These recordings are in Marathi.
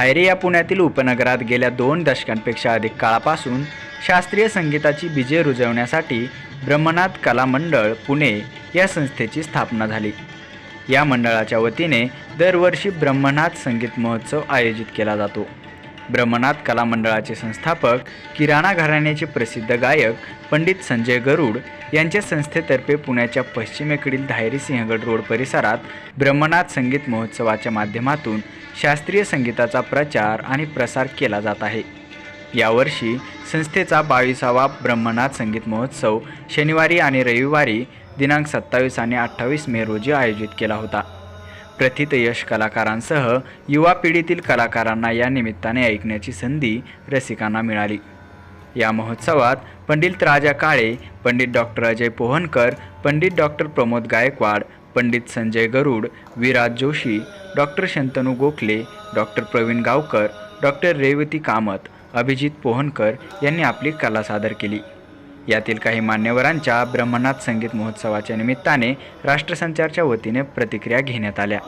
धायरे या पुण्यातील उपनगरात गेल्या दोन दशकांपेक्षा अधिक काळापासून शास्त्रीय संगीताची बीजे रुजवण्यासाठी ब्रह्मनाथ कला मंडळ पुणे या संस्थेची स्थापना झाली. या मंडळाच्या वतीने दरवर्षी ब्रह्मनाथ संगीत महोत्सव आयोजित केला जातो. ब्रह्मनाथ कला मंडळाचे संस्थापक किराणा घराण्याचे प्रसिद्ध गायक पंडित संजय गरुड यांच्या संस्थेतर्फे पुण्याच्या पश्चिमेकडील धायरी सिंहगड रोड परिसरात ब्रह्मनाथ संगीत महोत्सवाच्या माध्यमातून शास्त्रीय संगीताचा प्रचार आणि प्रसार केला जात आहे. यावर्षी संस्थेचा बावीसावा ब्रह्मनाथ संगीत महोत्सव शनिवारी आणि रविवारी दिनांक सत्तावीस आणि अठ्ठावीस मे रोजी आयोजित केला होता. प्रथित यश कलाकारांसह युवा पिढीतील कलाकारांना या निमित्ताने ऐकण्याची संधी रसिकांना मिळाली. या महोत्सवात Pandit Raja Kale Pandit doctor Ajay Pohankar Pandit doctor Pramod Gaikwad Pandit Sanjay Garud Viraj Joshi doctor Shantanu Gokhale doctor Pravin Gavkar doctor Revati Kamat Abhijit Pohankar यांनी आपली कला सादर केली. यातील काही मान्यवरांच्या ब्रह्मनाथ संगीत महोत्सवाच्या निमित्ताने राष्ट्रसंचारच्या वतीने प्रतिक्रिया घेण्यात आल्या.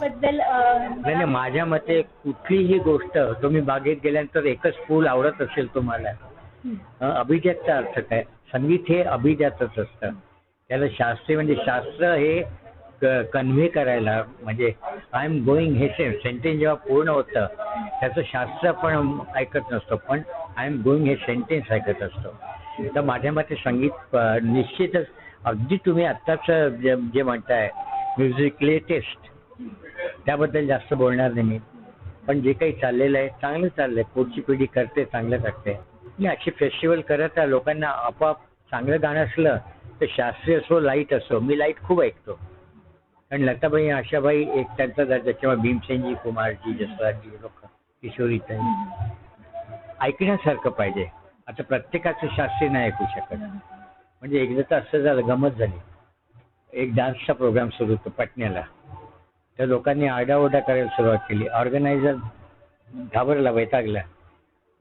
बद्दल नाही नाही, माझ्या मते कुठलीही गोष्ट तुम्ही बागेत गेल्यानंतर एकच फूल आवडत असेल तुम्हाला अं, अभिजातचा अर्थ काय? संगीत हे अभिजातच असतं. त्याला शास्त्रीय म्हणजे शास्त्र हे कन्व्हे करायला म्हणजे आय एम गोईंग हे सेंटेन्स जेव्हा पूर्ण होतं त्याचं शास्त्र आपण ऐकत नसतो पण आय एम गोईंग हे सेंटेन्स ऐकत असतो. तर माझ्या मते संगीत निश्चितच अगदी तुम्ही आत्ताच जे जे म्हणताय म्युझिक लेटेस्ट त्याबद्दल जास्त बोलणार नाही मी. पण जे काही चाललेलं आहे चांगलं चाललंय पुढची पिढी करते चांगलं करते मी अशी फेस्टिवल करत आहे लोकांना आपोआप चांगलं गाणं असलं तर शास्त्रीय असो लाइट असो मी लाइट खूप ऐकतो. आणि लताबाई आशाबाई एक त्यांचा दर्जा किंवा भीमसेनजी कुमारजी जसराजी लोक किशोरीताई ऐकण्यासारखं पाहिजे. आता प्रत्येकाचं शास्त्री नाही ऐकू शकत. म्हणजे एकदा तर असं झालं गमत झाली. एक डान्सचा प्रोग्राम सुरू होतो पटण्याला. तर लोकांनी आरडाओरडा करायला सुरुवात केली. ऑर्गनायझर घाबरला वैतागला.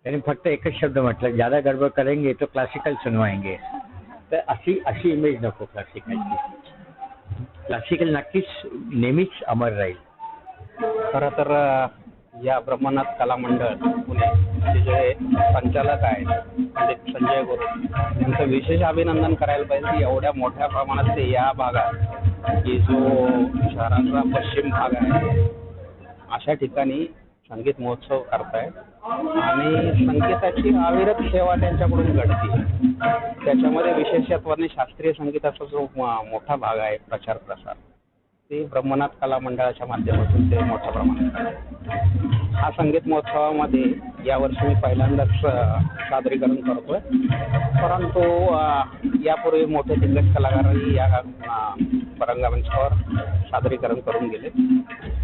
त्याने फक्त एकच शब्द म्हटलं ज्यादा गडबड करेंगे तो क्लासिकल सुनवाएंगे. तर अशी अशी इमेज नको क्लासिकलची क्लासिकल नक्कीच नेहमीच अमर राहील. खरं तर या ब्रह्मनाथ कला मंडळ पुणे जे संचालक आहेत पंडित संजय गुरु यांचं विशेष अभिनंदन करायला पाहिजे की एवढ्या मोठ्या प्रमाणात ते या भागात की जो शहराचा पश्चिम भाग आहे अशा ठिकाणी संगीत महोत्सव करतायत आणि संगीताची अविरत सेवा त्यांच्याकडून घडते. त्याच्यामध्ये विशेषत्वाने शास्त्रीय संगीताचा जो मोठा भाग आहे प्रचार प्रसार ते ब्रह्मनाथ कला मंडळाच्या माध्यमातून ते मोठ्या प्रमाणात हा संगीत महोत्सवामध्ये यावर्षी मी पहिल्यांदाच सादरीकरण करतोय. परंतु यापूर्वी मोठे दिग्गज कलाकारही या रंगमंचावर सादरीकरण करून गेले.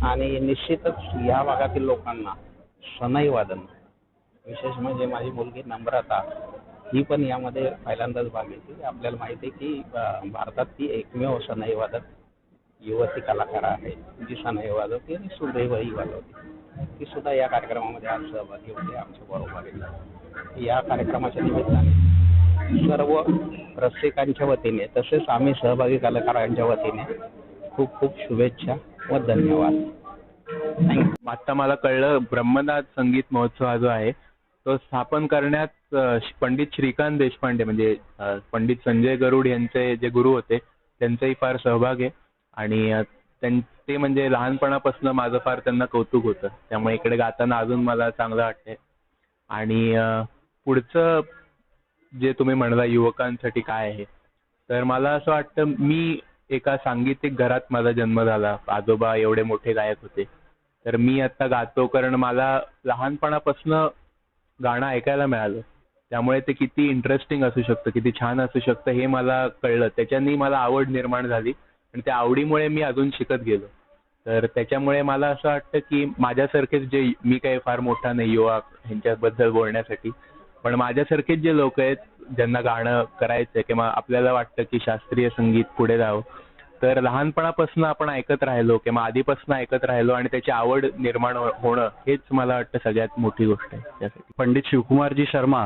आणि निश्चितच या भागातील लोकांना सनई वादन विशेष म्हणजे माझी मुलगी नम्रता ही पण यामध्ये पहिल्यांदाच भाग घेते आपल्याला माहिती आहे की भारतात ती एकमेव सनई वादक युवती कलाकार आहेत. जी सनई वाजवते आणि सुदैवही वाजवते. ती सुद्धा या कार्यक्रमामध्ये आज सहभागी होते आमच्या बरोबर या कार्यक्रमाच्या निमित्ताने सर्व रसिकांच्या वतीने तसेच आम्ही सहभागी कलाकारांच्या वतीने खूप खूप शुभेच्छा व धन्यवाद. आता मला कळलं ब्रह्मनाथ संगीत महोत्सव हा जो आहे तो स्थापन करण्यात पंडित श्रीकांत देशपांडे म्हणजे पंडित संजय गरुड यांचे जे गुरु होते त्यांचाही फार सहभाग आहे. आणि त्यां- ते म्हणजे लहानपणापासून माझं फार त्यांना कौतुक होतं. त्यामुळे इकडे गाताना अजून मला चांगलं वाटतंय. आणि पुढचं जे तुम्ही म्हणला युवकांसाठी काय आहे तर मला असं वाटतं मी एका सांगीतिक घरात माझा जन्म झाला. आजोबा एवढे मोठे गायक होते. तर मी आता गातो कारण मला लहानपणापासून गाणं ऐकायला मिळालं. त्यामुळे ते किती इंटरेस्टिंग असू शकतं किती छान असू शकतं हे मला कळलं. त्याच्यानी मला आवड निर्माण झाली. आणि त्या आवडीमुळे मी अजून शिकत गेलो. तर त्याच्यामुळे मला असं वाटतं की माझ्यासारखेच जे मी काही फार मोठा नाही युवा ह्यांच्याबद्दल बोलण्यासाठी पण माझ्यासारखेच जे लोक आहेत ज्यांना गाणं करायचं किंवा आपल्याला वाटतं की शास्त्रीय संगीत पुढे जावं तर लहानपणापासून आपण ऐकत राहिलो किंवा आधीपासून ऐकत राहिलो आणि त्याची आवड निर्माण हो-, होणं हेच मला वाटतं सगळ्यात मोठी गोष्ट आहे त्यासाठी. पंडित शिवकुमारजी शर्मा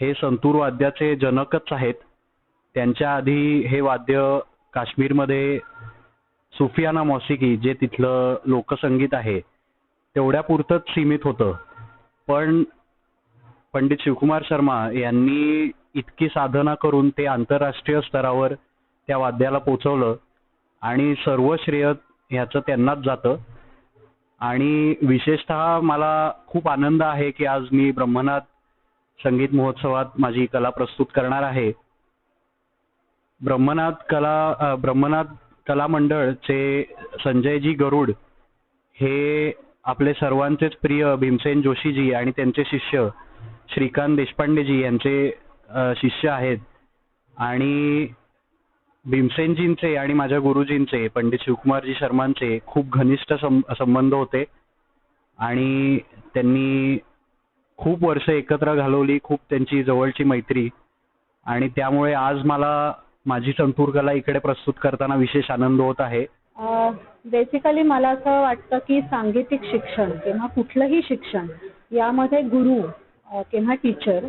हे संतूर वाद्याचे जनकच आहेत. त्यांच्या आधी हे वाद्य काश्मीरमध्ये सुफियाना मॉसिकी जे तिथलं लोकसंगीत आहे तेवढ्यापुरतंच सीमित होतं. पण पंडित शिवकुमार शर्मा यांनी इतकी साधना करून ते आंतरराष्ट्रीय स्तरावर त्या वाद्याला पोचवलं आणि सर्व श्रेय ह्याचं त्यांनाच जातं. आणि विशेषतः मला खूप आनंद आहे की आज मी ब्रह्मनाथ संगीत महोत्सवात माझी कला प्रस्तुत करणार आहे. ब्रह्मनाथ कला ब्रह्मनाथ कला मंडळचे संजयजी गरुड हे आपले सर्वांचेच प्रिय भीमसेन जोशीजी आणि त्यांचे शिष्य श्रीकांत देशपांडेजी यांचे शिष्य आहेत. आणि भीमसेनजींचे आणि माझ्या गुरुजींचे पंडित शिवकुमारजी शर्मांचे खूप घनिष्ठ सं संबंध होते. आणि त्यांनी खूप वर्ष एकत्र घालवली खूप त्यांची जवळची मैत्री. आणि त्यामुळे आज मला माझी संतूर कला इकडे प्रस्तुत करताना विशेष आनंद होत आहे. बेसिकली मला असं वाटतं की सांगीतिक शिक्षण किंवा कुठलंही शिक्षण यामध्ये गुरु किंवा टीचर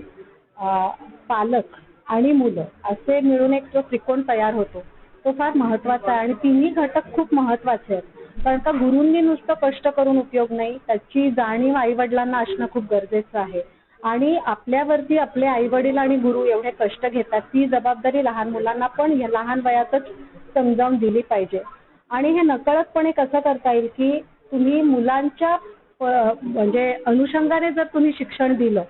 पालक आणि मुलं असे मिळून एक जो त्रिकोण तयार होतो तो फार महत्त्वाचा आहे आणि तिन्ही घटक खूप महत्त्वाचे आहेत. कारण का गुरूंनी नुसतं कष्ट करून उपयोग नाही त्याची जाणीव आई वडिलांना असणं खूप गरजेचं आहे. आणि आपल्यावरती आपले आई वडील आणि गुरु एवढे कष्ट घेतात ती जबाबदारी लहान मुलांना पण लहान वयातच समजावून दिली पाहिजे. आणि हे नकळतपणे कसं करता येईल की तुम्ही मुलांच्या म्हणजे अनुषंगाने जर तुम्ही शिक्षण दिलं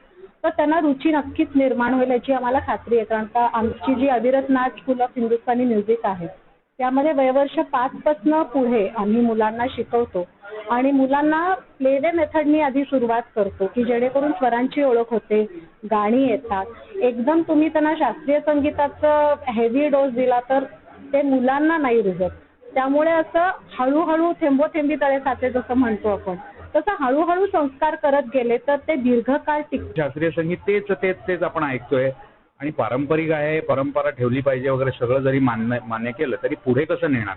तर त्यांना रुची नक्कीच निर्माण होईल याची आम्हाला खात्री आहे. कारण का आमची जी अविरत नाच स्कूल ऑफ हिंदुस्थानी म्युझिक आहे त्यामध्ये वयवर्ष पाच पासनं पुढे आम्ही मुलांना शिकवतो. आणि मुलांना प्ले वे मेथडनी आधी सुरुवात करतो की जेणेकरून स्वरांची ओळख होते गाणी येतात. एकदम तुम्ही त्यांना शास्त्रीय संगीताचं हेवी डोस दिला तर ते मुलांना नाही रुजत. त्यामुळे असं हळूहळू थेंबोथेंबी तळे साचे जसं म्हणतो आपण तसं हळूहळू संस्कार करत गेले तर ते दीर्घकाळ टिक शास्त्रीय संगीत तेच तेच तेच आपण ऐकतोय. आणि पारंपरिक आहे परंपरा ठेवली पाहिजे वगैरे सगळं जरी मान्य मान्य केलं तरी पुढे कसं नेणार?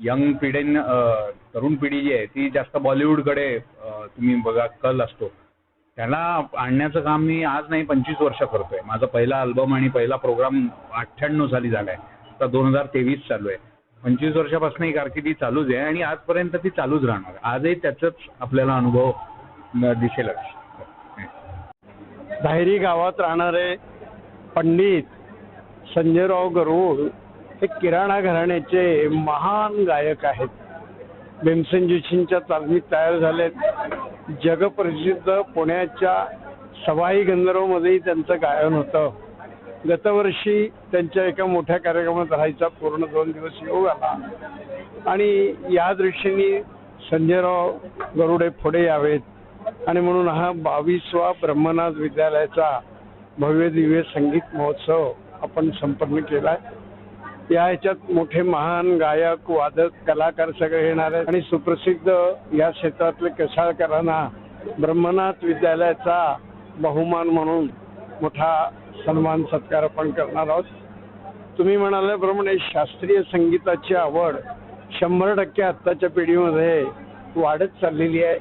यंग पिढीन तरुण पिढी जी आहे ती जास्त बॉलिवूडकडे तुम्ही बघा कल असतो. त्याला आणण्याचं काम मी आज नाही पंचवीस वर्ष करतोय. माझा पहिला अल्बम आणि पहिला प्रोग्राम अठ्ठ्याण्णव साली झालाय. आता दोन हजार तेवीस चालू आहे. पंचवीस वर्षापासून ही कारकिर्दी चालूच आहे आणि आजपर्यंत ती चालूच राहणार. आजही त्याचाच आपल्याला अनुभव दिसेलच धायरी गावात राहणारे पंडित संजयराव गरुड हे किराणा घराण्याचे महान गायक आहेत. भीमसेन जोशींच्या तालमीत तयार झालेत. जगप्रसिद्ध पुण्याच्या सवाई गंधर्वमध्येही त्यांचं गायन होतं. गतवर्षी त्यांच्या एका मोठ्या कार्यक्रमात राहायचा पूर्ण दोन दिवस योग आला. आणि या दृष्टीने संजयराव गरुडे पुढे यावेत. आणि म्हणून हा बावीसवा ब्रह्मनाथ विद्यालयाचा भव्य दिव्य संगीत महोत्सव आपण संपन्न आहे या ह्याच्यात मोठे महान गायक वादक कलाकार सगळे येणार आहेत. आणि सुप्रसिद्ध या क्षेत्रातले कसाळकरांना ब्रह्मनाथ विद्यालयाचा बहुमान म्हणून मोठा सन्मान सत्कार आपण करणार आहोत. तुम्ही म्हणाल्याप्रमाणे शास्त्रीय संगीताची आवड शंभर टक्के आत्ताच्या पिढीमध्ये वाढत चाललेली आहे.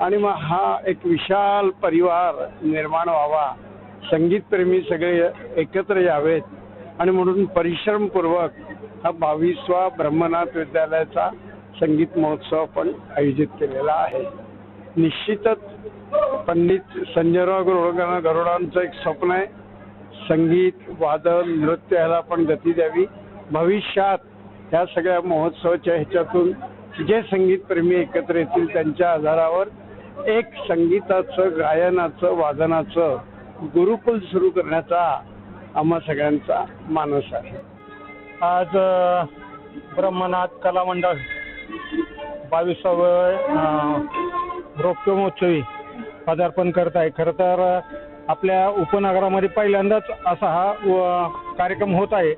आणि मग हा एक विशाल परिवार निर्माण व्हावा. संगीतप्रेमी सगळे एकत्र यावेत. आणि म्हणून परिश्रमपूर्वक हा बावीसवा ब्रह्मनाथ विद्यालयाचा संगीत महोत्सव आपण आयोजित केलेला आहे. निश्चितच पंडित संजयराव गरुड गरुडांचं एक स्वप्न आहे. संगीत वादन नृत्य ह्याला आपण गती द्यावी. भविष्यात ह्या सगळ्या महोत्सवाच्या ह्याच्यातून जे संगीतप्रेमी एकत्र येतील त्यांच्या आधारावर एक संगीताचं गायनाचं वादनाचं गुरुकुल सुरू करण्याचा आम्हा सगळ्यांचा मानस आहे. आज ब्रह्मनाथ कला मंडळ बावीसावं रोप्य महोत्सवी पदार्पण करत आहे. खरं तर आपल्या उपनगरामध्ये पहिल्यांदाच असा हा व, कार्यक्रम होत आहे.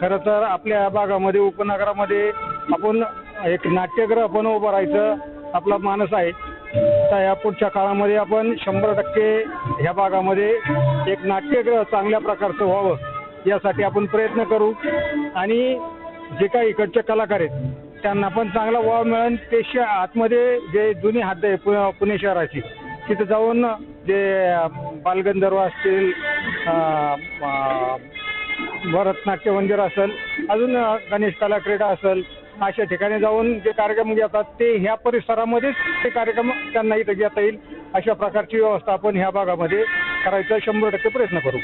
खरं तर आपल्या भागामध्ये उपनगरामध्ये आपण एक नाट्यगृह पण उभं राहायचं आपला मानस आहे. तर या पुढच्या काळामध्ये आपण शंभर टक्के ह्या भागामध्ये एक नाट्यगृह चांगल्या प्रकारचं व्हावं यासाठी आपण प्रयत्न करू. आणि जे काही इकडचे कलाकार आहेत त्यांना पण चांगला वाव मिळेल. ते श आतमध्ये जे जुनी हद्द आहे पु पुणे शहराची तिथं जाऊन जे बालगंधर्व असतील भरतनाट्य मंदिर असेल अजून गणेश कला क्रीडा असेल अशा ठिकाणी जाऊन जे कार्यक्रम घेतात ते ह्या परिसरामध्येच ते कार्यक्रम त्यांना इथं घेता येईल. अशा प्रकारची व्यवस्था आपण ह्या भागामध्ये करायचा शंभर टक्के प्रयत्न करू.